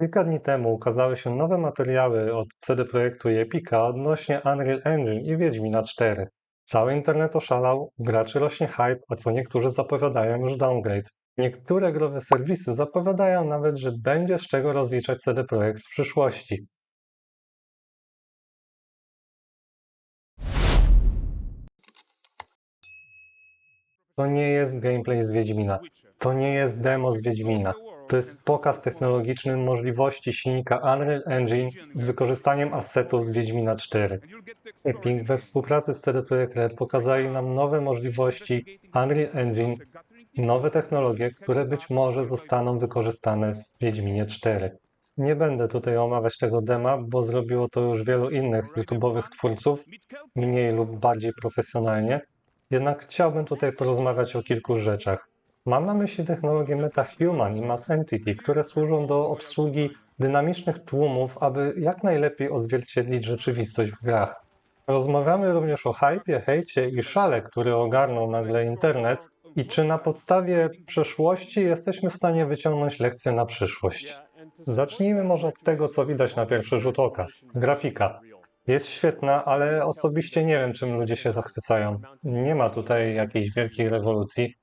Kilka dni temu ukazały się nowe materiały od CD Projektu i Epica odnośnie Unreal Engine i Wiedźmina 4. Cały internet oszalał, graczy rośnie hype, a co niektórzy zapowiadają już downgrade. Niektóre growe serwisy zapowiadają nawet, że będzie z czego rozliczać CD Projekt w przyszłości. To nie jest gameplay z Wiedźmina. To nie jest demo z Wiedźmina. To jest pokaz technologiczny możliwości silnika Unreal Engine z wykorzystaniem assetów z Wiedźmina 4. Epic we współpracy z CD Projekt Red pokazali nam nowe możliwości Unreal Engine, nowe technologie, które być może zostaną wykorzystane w Wiedźminie 4. Nie będę tutaj omawiać tego dema, bo zrobiło to już wielu innych YouTube'owych twórców, mniej lub bardziej profesjonalnie. Jednak chciałbym tutaj porozmawiać o kilku rzeczach. Mam na myśli technologie MetaHuman i Mass Entity, które służą do obsługi dynamicznych tłumów, aby jak najlepiej odzwierciedlić rzeczywistość w grach. Rozmawiamy również o hypie, hejcie i szale, który ogarnął nagle internet i czy na podstawie przeszłości jesteśmy w stanie wyciągnąć lekcje na przyszłość. Zacznijmy może od tego, co widać na pierwszy rzut oka. Grafika. Jest świetna, ale osobiście nie wiem, czym ludzie się zachwycają. Nie ma tutaj jakiejś wielkiej rewolucji.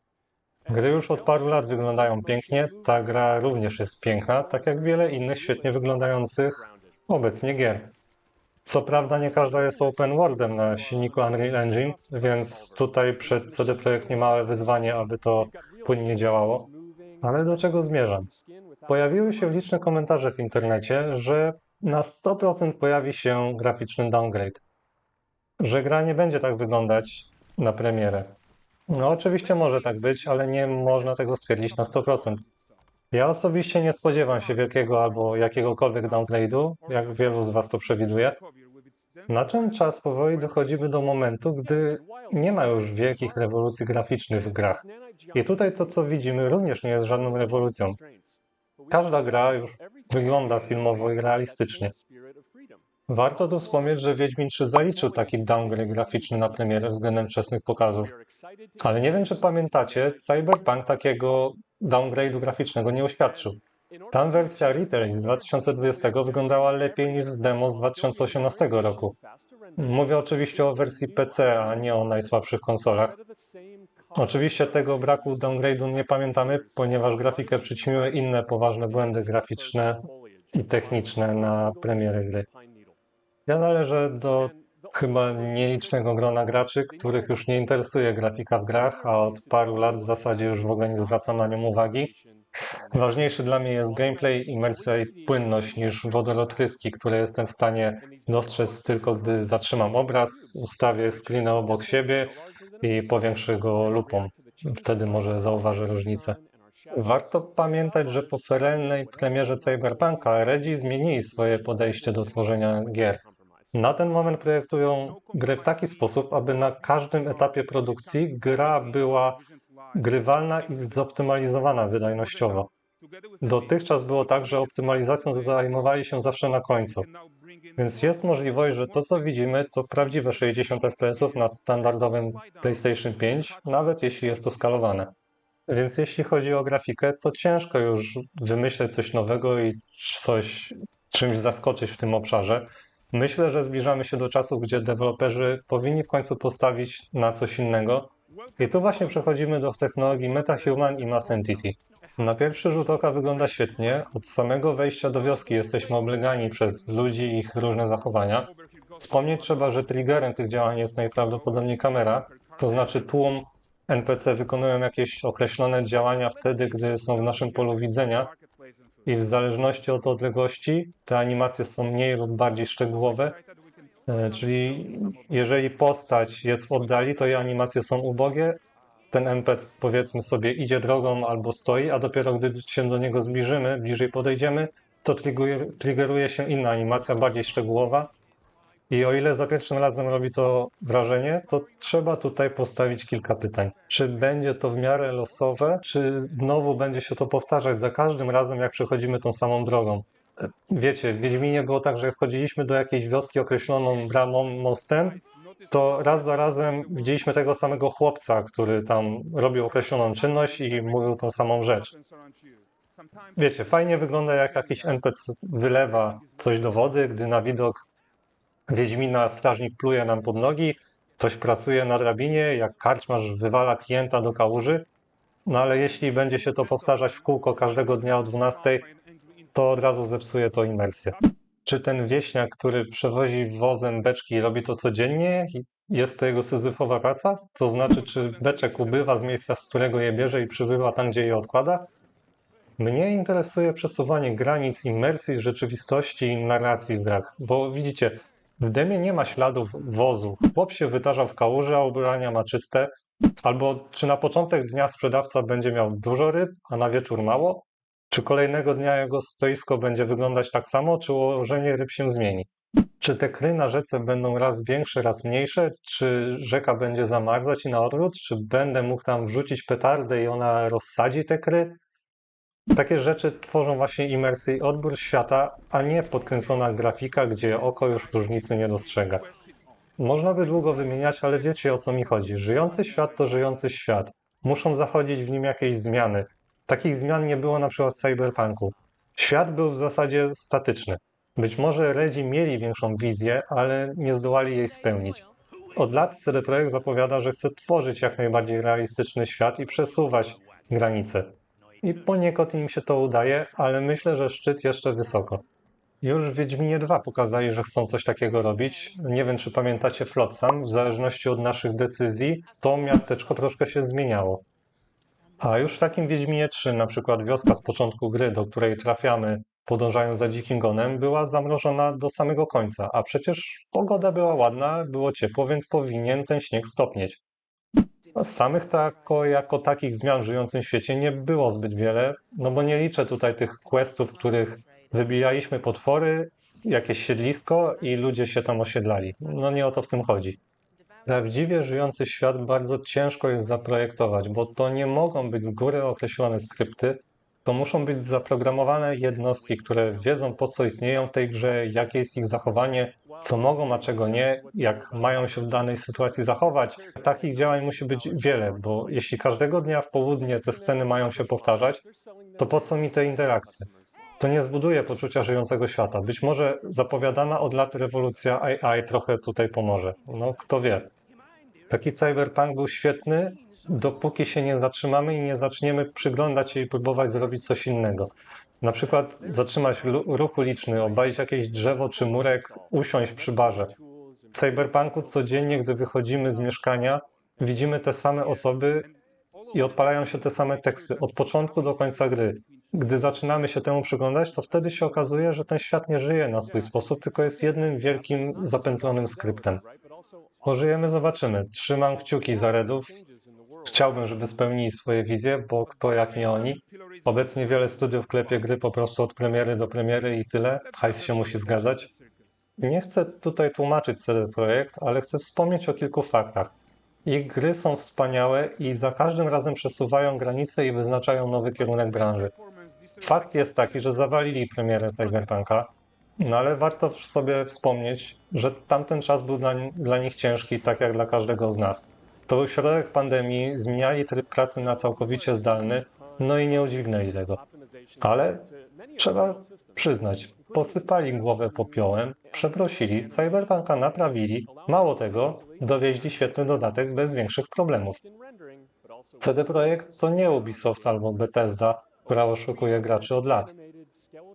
Gry już od paru lat wyglądają pięknie, ta gra również jest piękna, tak jak wiele innych świetnie wyglądających obecnie gier. Co prawda nie każda jest open worldem na silniku Unreal Engine, więc tutaj przed CD Projekt niemałe wyzwanie, aby to płynnie działało. Ale do czego zmierzam? Pojawiły się liczne komentarze w internecie, że na 100% pojawi się graficzny downgrade. Że gra nie będzie tak wyglądać na premierę. No oczywiście może tak być, ale nie można tego stwierdzić na 100%. Ja osobiście nie spodziewam się wielkiego albo jakiegokolwiek downgrade'u, jak wielu z Was to przewiduje. Na ten czas powoli dochodzimy do momentu, gdy nie ma już wielkich rewolucji graficznych w grach. I tutaj to, co widzimy, również nie jest żadną rewolucją. Każda gra już wygląda filmowo i realistycznie. Warto tu wspomnieć, że Wiedźmin 3 zaliczył taki downgrade graficzny na premierę względem wczesnych pokazów. Ale nie wiem, czy pamiętacie, Cyberpunk takiego downgrade'u graficznego nie uświadczył. Tam wersja retail z 2020 wyglądała lepiej niż demo z 2018 roku. Mówię oczywiście o wersji PC, a nie o najsłabszych konsolach. Oczywiście tego braku downgrade'u nie pamiętamy, ponieważ grafikę przyćmiły inne poważne błędy graficzne i techniczne na premierę gry. Ja należę do chyba nielicznego grona graczy, których już nie interesuje grafika w grach, a od paru lat w zasadzie już w ogóle nie zwracam na nią uwagi. Ważniejszy dla mnie jest gameplay, imersja i płynność niż wodorotryski, które jestem w stanie dostrzec tylko gdy zatrzymam obraz, ustawię screena obok siebie i powiększę go lupą. Wtedy może zauważę różnicę. Warto pamiętać, że po ferelnej premierze Cyberpunka Redzi zmienili swoje podejście do tworzenia gier. Na ten moment projektują grę w taki sposób, aby na każdym etapie produkcji gra była grywalna i zoptymalizowana wydajnościowo. Dotychczas było tak, że optymalizacją zajmowali się zawsze na końcu. Więc jest możliwość, że to co widzimy to prawdziwe 60 fps na standardowym PlayStation 5, nawet jeśli jest to skalowane. Więc jeśli chodzi o grafikę, to ciężko już wymyśleć coś nowego i coś czymś zaskoczyć w tym obszarze. Myślę, że zbliżamy się do czasu, gdzie deweloperzy powinni w końcu postawić na coś innego. I tu właśnie przechodzimy do technologii MetaHuman i Mass Entity. Na pierwszy rzut oka wygląda świetnie. Od samego wejścia do wioski jesteśmy oblegani przez ludzi i ich różne zachowania. Wspomnieć trzeba, że triggerem tych działań jest najprawdopodobniej kamera, to znaczy tłum NPC wykonują jakieś określone działania wtedy, gdy są w naszym polu widzenia i w zależności od odległości te animacje są mniej lub bardziej szczegółowe. E, Czyli jeżeli postać jest w oddali, to jej animacje są ubogie. Ten NPC powiedzmy sobie idzie drogą albo stoi, a dopiero gdy się do niego zbliżymy, bliżej podejdziemy, to triggeruje, triggeruje się inna animacja, bardziej szczegółowa. I o ile za pierwszym razem robi to wrażenie, to trzeba tutaj postawić kilka pytań. Czy będzie to w miarę losowe, czy znowu będzie się to powtarzać za każdym razem, jak przechodzimy tą samą drogą? Wiecie, w Wiedźminie było tak, że jak wchodziliśmy do jakiejś wioski określoną bramą, mostem, to raz za razem widzieliśmy tego samego chłopca, który tam robił określoną czynność i mówił tą samą rzecz. Wiecie, fajnie wygląda jak jakiś NPC wylewa coś do wody, gdy na widok Wiedźmina strażnik pluje nam pod nogi, ktoś pracuje na drabinie, jak karczmarz wywala klienta do kałuży. No ale jeśli będzie się to powtarzać w kółko każdego dnia o 12, to od razu zepsuje to imersję. Czy ten wieśniak, który przewozi wozem beczki, robi to codziennie? Jest to jego syzyfowa praca? To znaczy, czy beczek ubywa z miejsca, z którego je bierze i przybywa tam, gdzie je odkłada? Mnie interesuje przesuwanie granic imersji, rzeczywistości i narracji w grach, bo widzicie, w demie nie ma śladów wozu. Chłop się wytarzał w kałuży, a ubrania ma czyste. Albo czy na początek dnia sprzedawca będzie miał dużo ryb, a na wieczór mało? Czy kolejnego dnia jego stoisko będzie wyglądać tak samo, czy ułożenie ryb się zmieni? Czy te kry na rzece będą raz większe, raz mniejsze? Czy rzeka będzie zamarzać i na odwrót? Czy będę mógł tam wrzucić petardę i ona rozsadzi te kry? Takie rzeczy tworzą właśnie imersję i odbiór świata, a nie podkręcona grafika, gdzie oko już różnicy nie dostrzega. Można by długo wymieniać, ale wiecie o co mi chodzi. Żyjący świat to żyjący świat. Muszą zachodzić w nim jakieś zmiany. Takich zmian nie było na przykład w Cyberpunku. Świat był w zasadzie statyczny. Być może Redzi mieli większą wizję, ale nie zdołali jej spełnić. Od lat CD Projekt zapowiada, że chce tworzyć jak najbardziej realistyczny świat i przesuwać granice. I poniekąd im się to udaje, ale myślę, że szczyt jeszcze wysoko. Już w Wiedźminie 2 pokazali, że chcą coś takiego robić. Nie wiem, czy pamiętacie Flotsam. W zależności od naszych decyzji, to miasteczko troszkę się zmieniało. A już w takim Wiedźminie 3, na przykład wioska z początku gry, do której trafiamy, podążając za dzikim gonem, była zamrożona do samego końca. A przecież pogoda była ładna, było ciepło, więc powinien ten śnieg stopnieć. Samych tako, jako takich zmian w żyjącym świecie nie było zbyt wiele, no bo nie liczę tutaj tych questów, w których wybijaliśmy potwory, jakieś siedlisko i ludzie się tam osiedlali. No nie o to w tym chodzi. Prawdziwie żyjący świat bardzo ciężko jest zaprojektować, bo to nie mogą być z góry określone skrypty, to muszą być zaprogramowane jednostki, które wiedzą po co istnieją w tej grze, jakie jest ich zachowanie, co mogą, a czego nie, jak mają się w danej sytuacji zachować. Takich działań musi być wiele, bo jeśli każdego dnia w południe te sceny mają się powtarzać, to po co mi te interakcje? To nie zbuduje poczucia żyjącego świata. Być może zapowiadana od lat rewolucja AI trochę tutaj pomoże. No, kto wie. Taki cyberpunk był świetny, dopóki się nie zatrzymamy i nie zaczniemy przyglądać się i próbować zrobić coś innego. Na przykład zatrzymać ruch uliczny, obalić jakieś drzewo czy murek, usiąść przy barze. W cyberpunku codziennie, gdy wychodzimy z mieszkania, widzimy te same osoby i odpalają się te same teksty od początku do końca gry. Gdy zaczynamy się temu przyglądać, to wtedy się okazuje, że ten świat nie żyje na swój sposób, tylko jest jednym wielkim, zapętlonym skryptem. Pożyjemy, zobaczymy. Trzymam kciuki za Redów. Chciałbym, żeby spełnili swoje wizje, bo kto jak nie oni. Obecnie wiele studiów klepie gry po prostu od premiery do premiery i tyle. Hajs się musi zgadzać. Nie chcę tutaj tłumaczyć CD Projekt, ale chcę wspomnieć o kilku faktach. Ich gry są wspaniałe i za każdym razem przesuwają granice i wyznaczają nowy kierunek branży. Fakt jest taki, że zawalili premierę Cyberpunka, no ale warto sobie wspomnieć, że tamten czas był dla, dla nich ciężki, tak jak dla każdego z nas. To środek pandemii, zmieniali tryb pracy na całkowicie zdalny, no i nie udźwignęli tego. Ale trzeba przyznać, posypali głowę popiołem, przeprosili, Cyberpunka naprawili, mało tego, dowieźli świetny dodatek bez większych problemów. CD Projekt to nie Ubisoft albo Bethesda, która oszukuje graczy od lat.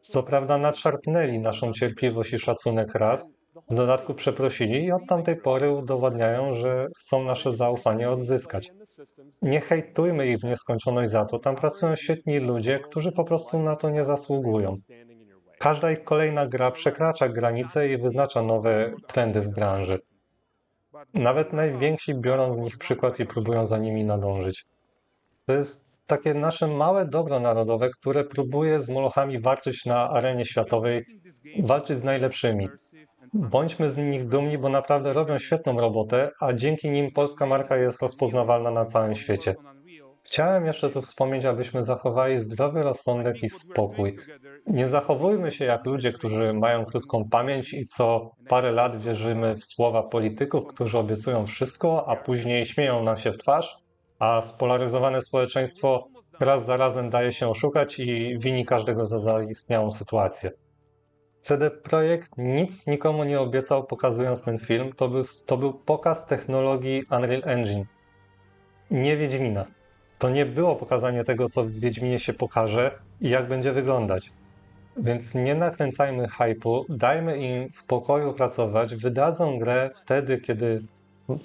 Co prawda nadszarpnęli naszą cierpliwość i szacunek raz, w dodatku przeprosili i od tamtej pory udowadniają, że chcą nasze zaufanie odzyskać. Nie hejtujmy ich w nieskończoność za to, tam pracują świetni ludzie, którzy po prostu na to nie zasługują. Każda ich kolejna gra przekracza granice i wyznacza nowe trendy w branży. Nawet najwięksi biorą z nich przykład i próbują za nimi nadążyć. To jest takie nasze małe dobro narodowe, które próbuje z molochami walczyć na arenie światowej, walczyć z najlepszymi. Bądźmy z nich dumni, bo naprawdę robią świetną robotę, a dzięki nim polska marka jest rozpoznawalna na całym świecie. Chciałem jeszcze tu wspomnieć, abyśmy zachowali zdrowy rozsądek i spokój. Nie zachowujmy się jak ludzie, którzy mają krótką pamięć i co parę lat wierzymy w słowa polityków, którzy obiecują wszystko, a później śmieją nam się w twarz, a spolaryzowane społeczeństwo raz za razem daje się oszukać i wini każdego za zaistniałą sytuację. CD Projekt nic nikomu nie obiecał pokazując ten film, to był, to był pokaz technologii Unreal Engine, nie Wiedźmina. To nie było pokazanie tego, co w Wiedźminie się pokaże i jak będzie wyglądać. Więc nie nakręcajmy hypu, dajmy im spokoju pracować, wydadzą grę wtedy, kiedy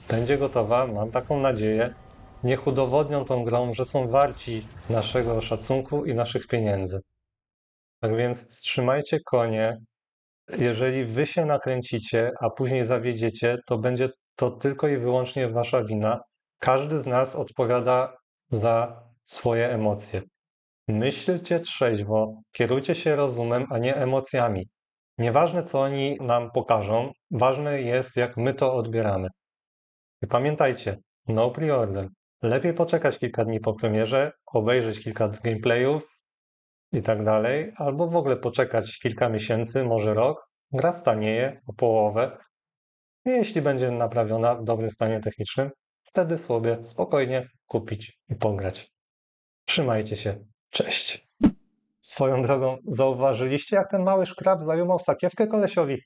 będzie gotowa, mam taką nadzieję. Niech udowodnią tą grą, że są warci naszego szacunku i naszych pieniędzy. Tak więc wstrzymajcie konie. Jeżeli wy się nakręcicie, a później zawiedziecie, to będzie to tylko i wyłącznie wasza wina. Każdy z nas odpowiada za swoje emocje. Myślcie trzeźwo, kierujcie się rozumem, a nie emocjami. Nieważne, co oni nam pokażą, ważne jest, jak my to odbieramy. I pamiętajcie, no preorder. Lepiej poczekać kilka dni po premierze, obejrzeć kilka gameplayów i tak dalej, albo w ogóle poczekać kilka miesięcy, może rok. Gra stanieje o połowę. Jeśli będzie naprawiona w dobrym stanie technicznym, wtedy sobie spokojnie kupić i pograć. Trzymajcie się. Cześć. Swoją drogą, zauważyliście, jak ten mały szkrab zajumał sakiewkę kolesiowi?